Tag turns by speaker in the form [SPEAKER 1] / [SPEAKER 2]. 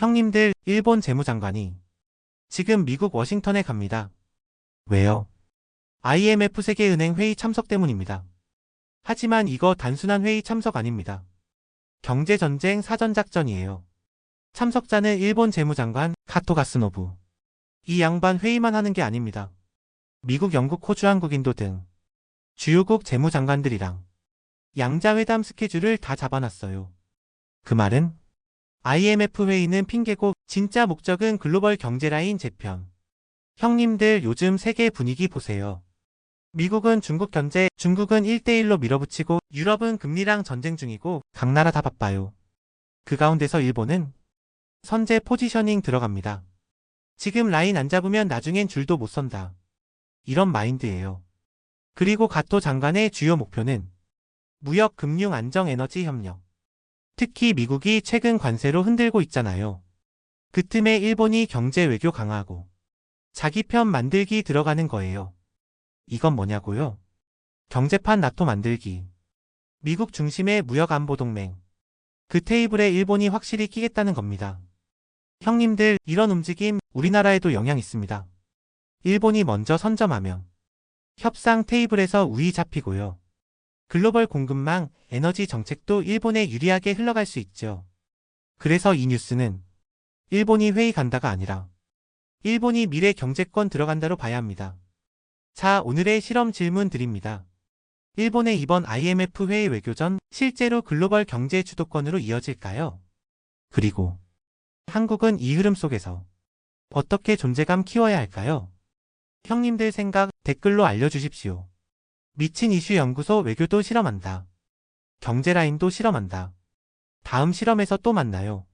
[SPEAKER 1] 형님들, 일본 재무장관이 지금 미국 워싱턴에 갑니다. 왜요? IMF 세계은행 회의 참석 때문입니다. 하지만 이거 단순한 회의 참석 아닙니다. 경제전쟁 사전작전이에요. 참석자는 일본 재무장관 카토 가스노부. 이 양반 회의만 하는 게 아닙니다. 미국, 영국, 호주, 한국, 인도 등 주요국 재무장관들이랑 양자회담 스케줄을 다 잡아놨어요. 그 말은 IMF 회의는 핑계고 진짜 목적은 글로벌 경제라인 재편. 형님들 요즘 세계 분위기 보세요. 미국은 중국 견제, 중국은 1대1로 밀어붙이고 유럽은 금리랑 전쟁 중이고 각 나라 다 바빠요. 그 가운데서 일본은 선제 포지셔닝 들어갑니다. 지금 라인 안 잡으면 나중엔 줄도 못 선다. 이런 마인드예요. 그리고 가토 장관의 주요 목표는 무역, 금융, 안정, 에너지 협력. 특히 미국이 최근 관세로 흔들고 있잖아요. 그 틈에 일본이 경제 외교 강화하고 자기 편 만들기 들어가는 거예요. 이건 뭐냐고요? 경제판 나토 만들기. 미국 중심의 무역 안보 동맹. 그 테이블에 일본이 확실히 끼겠다는 겁니다. 형님들, 이런 움직임 우리나라에도 영향 있습니다. 일본이 먼저 선점하면 협상 테이블에서 우위 잡히고요. 글로벌 공급망, 에너지 정책도 일본에 유리하게 흘러갈 수 있죠. 그래서 이 뉴스는 일본이 회의 간다가 아니라 일본이 미래 경제권 들어간다로 봐야 합니다. 자, 오늘의 실험 질문 드립니다. 일본의 이번 IMF 회의 외교전 실제로 글로벌 경제 주도권으로 이어질까요? 그리고 한국은 이 흐름 속에서 어떻게 존재감 키워야 할까요? 형님들 생각 댓글로 알려주십시오. 미친 이슈 연구소 외교도 실험한다. 경제라인도 실험한다. 다음 실험에서 또 만나요.